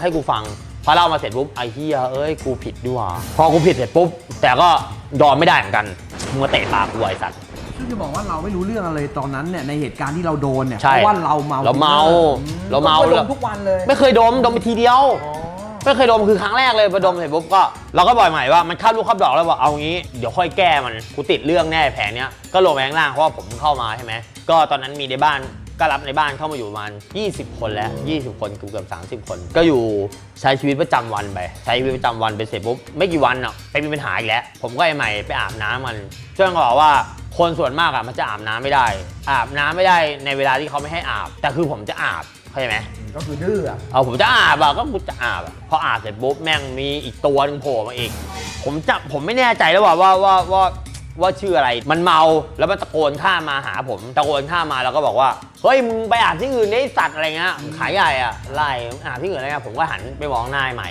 ให้กูฟังพอเล่ามาเสร็จปุ๊บไอ้เฮียเอ้ยกูผิดด้วยว่ะพอกูผิดเสร็จปุ๊บ แต่ก็ยอมไม่ได้เหมือนกันมึงมาเตะปากกูไอ้สัตว์ ซึ่งจะบอกว่าเราไม่รู้เรื่องอะไรตอนนั้นเนี่ยในเหตุการณ์ที่เราโดนเนี่ยใช่เพราะว่าเราเมาเราเมาเราเมาก็ดเรามทุกวันเลย ไม่เคยดมดมไปทีเดียวอ๋อไม่เคยดมคือครั้งแรกเลยพอดมเสร็จปุ๊บก็เราก็บอกใหม่ว่ามันเข้าลูกเข้าดอกแล้วบอกเอางี้เดี๋ยวค่อยแก้มันกูติดเรื่องแน่แผลเนี้ยก็ลงไปข้างล่างเพราะว่าผมเพิ่งเข้ามาใช่ไหมก็ตอนนั้นมีในบ้าน ก็รับในบ้านเข้ามาอยู่ประมาณ 20 คนแล้ว 20 คนเกือบ 30 คน ก็อยู่ใช้ชีวิตประจำวันไป ใช้ชีวิตประจำวันไปเสร็จปุ๊บไม่กี่วันอะไปมีปัญหาอีกแล้ว ผมก็ไอ้ใหม่ไปอาบน้ำมันเจ้าก็บอกว่าคนส่วนมากอะมันจะอาบน้ำไม่ได้ อาบน้ำไม่ได้ในเวลาที่เขาไม่ให้อาบ แต่คือผมจะอาบเข้าใจไหมก็คือดื้ออะเอาผมจะอาบอะก็กูจะอาบอะพออาบเสร็จปุ๊บแม่งมีอีกตัวหนึงโผล่มาอีก ผมจะผมไม่แน่ใจแล้วว่าว่าว่า ว่าชื่ออะไร มันเมาแล้วมันตะโกนข้ามมาหาผม ตะโกนข้ามมาแล้วก็บอกว่า เฮ้ยมึงไปอาบที่อื่นได้สัตว์อะไรเงี้ยขายใหญ่อะไล่อาบที่อื่นอะไรเงี้ยผมก็หันไปมองหน้ายใหม่